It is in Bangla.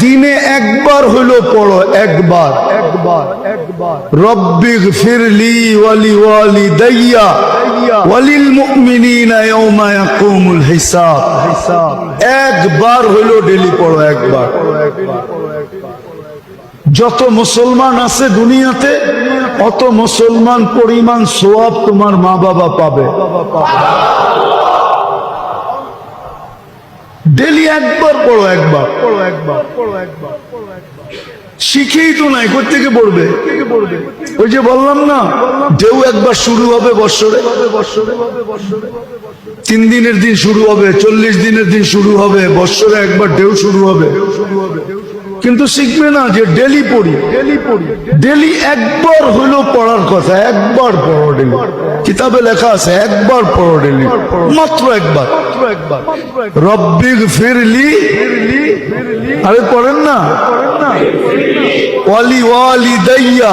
দিনে একবার হলো পড়ো, একবার। একবার একবার রব্বিগ ফিরলি ওয়ালি ওয়ালি দাইয়া ওয়ালিল মুমিনিনা ইয়াউমা ইয়াকুমুল হিসাব। হিসাব একবার হলো ডেলি পড়ো, একবার। যত মুসলমান আছে দুনিয়াতে, অত মুসলমান পরিমাণ সোয়াব তোমার মা বাবা পাবে। ডেলি একবার, পড়ো একবার পড়ো একবার পড়ো একবার পড়ো একবার। শিখেই তো নাই কোথেকে পড়বে? ওই যে বললাম না, ঢেউ একবার শুরু হবে বৎসরে। তিন দিনের দিন শুরু হবে, চল্লিশ দিনের দিন শুরু হবে, বৎসরে একবার ঢেউ শুরু হবে। কিন্তু শিখবে না যে ডেলি পড়ি। ডেলি পড়ি ডেলি একবার হলো পড়ার কথা, একবার পড়ো ডেলি। কিতাবে লেখা আছে, একবার পড়ো ডেলি। মাত্র একবার। রব্বিগ ফিরলি। আরে পড়েন না। ওয়ালি ওয়ালি দাইয়া